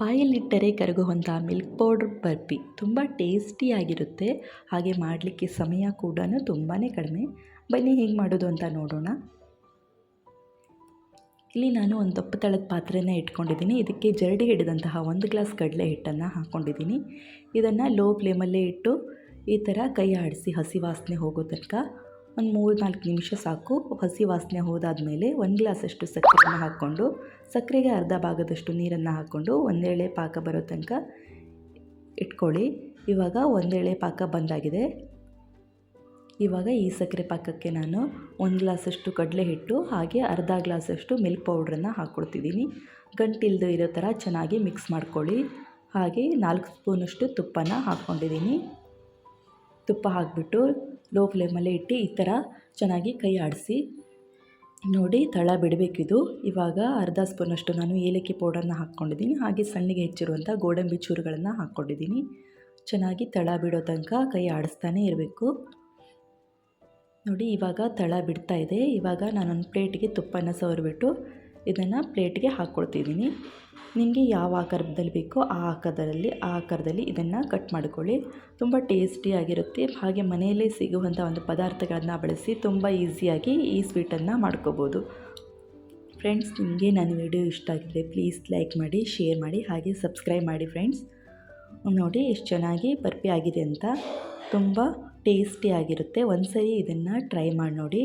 ಬಾಯಲ್ಲಿಟ್ಟರೆ ಕರಗುವಂಥ milk powder barfi ತುಂಬ ಟೇಸ್ಟಿಯಾಗಿರುತ್ತೆ. ಹಾಗೆ ಮಾಡಲಿಕ್ಕೆ ಸಮಯ ಕೂಡ ತುಂಬಾ ಕಡಿಮೆ. ಬನ್ನಿ, ಹೇಗೆ ಮಾಡೋದು ಅಂತ ನೋಡೋಣ. ಇಲ್ಲಿ ನಾನು ಒಂದು ದಪ್ಪ ತಳದ ಪಾತ್ರೆನ ಇಟ್ಕೊಂಡಿದ್ದೀನಿ. ಇದಕ್ಕೆ ಜರಡಿ ಹಿಡಿದಂತಹ ಒಂದು ಗ್ಲಾಸ್ ಕಡಲೆ ಹಿಟ್ಟನ್ನು ಹಾಕ್ಕೊಂಡಿದ್ದೀನಿ ಇದನ್ನು ಲೋ ಫ್ಲೇಮಲ್ಲೇ ಇಟ್ಟು ಈ ಥರ ಕೈ ಆಡಿಸಿ ಹಸಿ ವಾಸನೆ ಹೋಗೋ ತನಕ ಒಂದು ಮೂರು ನಾಲ್ಕು ನಿಮಿಷ ಸಾಕು. ಹಸಿ ವಾಸನೆ ಹೋದಾದಮೇಲೆ ಒಂದು ಗ್ಲಾಸಷ್ಟು ಸಕ್ಕರೆಯನ್ನು ಹಾಕ್ಕೊಂಡು, ಸಕ್ಕರೆಗೆ ಅರ್ಧ ಭಾಗದಷ್ಟು ನೀರನ್ನು ಹಾಕ್ಕೊಂಡು ಒಂದೇಳೆ ಪಾಕ ಬರೋ ತನಕ ಇಟ್ಕೊಳ್ಳಿ. ಇವಾಗ ಒಂದೇಳೆ ಪಾಕ ಬಂದಾಗಿದೆ. ಇವಾಗ ಈ ಸಕ್ಕರೆ ಪಾಕಕ್ಕೆ ನಾನು ಒಂದು ಗ್ಲಾಸಷ್ಟು ಕಡಲೆ ಹಿಟ್ಟು, ಹಾಗೆ ಅರ್ಧ ಗ್ಲಾಸಷ್ಟು ಮಿಲ್ಕ್ ಪೌಡ್ರನ್ನು ಹಾಕ್ಕೊಡ್ತಿದ್ದೀನಿ ಗಂಟಿಲ್ದು ಇರೋ ಥರ ಚೆನ್ನಾಗಿ ಮಿಕ್ಸ್ ಮಾಡ್ಕೊಳ್ಳಿ. ಹಾಗೆ ನಾಲ್ಕು ಸ್ಪೂನಷ್ಟು ತುಪ್ಪನ ಹಾಕ್ಕೊಂಡಿದ್ದೀನಿ. ತುಪ್ಪ ಹಾಕಿಬಿಟ್ಟು ಲೋ ಫ್ಲೇಮಲ್ಲಿ ಇಟ್ಟು ಈ ಥರ ಚೆನ್ನಾಗಿ ಕೈ ಆಡಿಸಿ. ನೋಡಿ, ತಳ ಬಿಡಬೇಕಿದು. ಇವಾಗ ಅರ್ಧ ಸ್ಪೂನಷ್ಟು ನಾನು ಏಲಕ್ಕಿ ಪೌಡರ್ನ ಹಾಕ್ಕೊಂಡಿದ್ದೀನಿ. ಹಾಗೆ ಸಣ್ಣಗೆ ಹೆಚ್ಚಿರುವಂಥ ಗೋಡಂಬಿ ಚೂರುಗಳನ್ನು ಹಾಕ್ಕೊಂಡಿದ್ದೀನಿ. ಚೆನ್ನಾಗಿ ತಳ ಬಿಡೋ ತನಕ ಕೈ ಆಡಿಸ್ತಾನೆ ಇರಬೇಕು. ನೋಡಿ, ಇವಾಗ ತಳ ಬಿಡ್ತಾ ಇದೆ. ಇವಾಗ ನಾನೊಂದು ಪ್ಲೇಟಿಗೆ ತುಪ್ಪನ ಸವರ್ಬಿಟ್ಟು ಇದನ್ನು ಪ್ಲೇಟ್ಗೆ ಹಾಕ್ಕೊಳ್ತಿದ್ದೀನಿ ನಿಮಗೆ ಯಾವ ಆಕಾರದಲ್ಲಿ ಬೇಕೋ ಆ ಆಕಾರದಲ್ಲಿ ಆ ಆಕಾರದಲ್ಲಿ ಇದನ್ನು ಕಟ್ ಮಾಡಿಕೊಳ್ಳಿ. ತುಂಬ ಟೇಸ್ಟಿಯಾಗಿರುತ್ತೆ ಹಾಗೆ ಮನೆಯಲ್ಲೇ ಸಿಗುವಂಥ ಒಂದು ಪದಾರ್ಥಗಳನ್ನು ಬಳಸಿ ತುಂಬ ಈಸಿಯಾಗಿ ಈ ಸ್ವೀಟನ್ನು ಮಾಡ್ಕೋಬೋದು. ಫ್ರೆಂಡ್ಸ್, ನಿಮಗೆ ನನ್ನ ವಿಡಿಯೋ ಇಷ್ಟ ಆಗಿದ್ದರೆ ಪ್ಲೀಸ್ ಲೈಕ್ ಮಾಡಿ, ಶೇರ್ ಮಾಡಿ, ಹಾಗೆ ಸಬ್ಸ್ಕ್ರೈಬ್ ಮಾಡಿ ಫ್ರೆಂಡ್ಸ್. ನೋಡಿ, ಎಷ್ಟು ಚೆನ್ನಾಗಿ ಬರ್ಪಿ ಆಗಿದೆ ಅಂತ. ತುಂಬ ಟೇಸ್ಟಿಯಾಗಿರುತ್ತೆ ಒಂದು ಸರಿ ಇದನ್ನು ಟ್ರೈ ಮಾಡಿ ನೋಡಿ.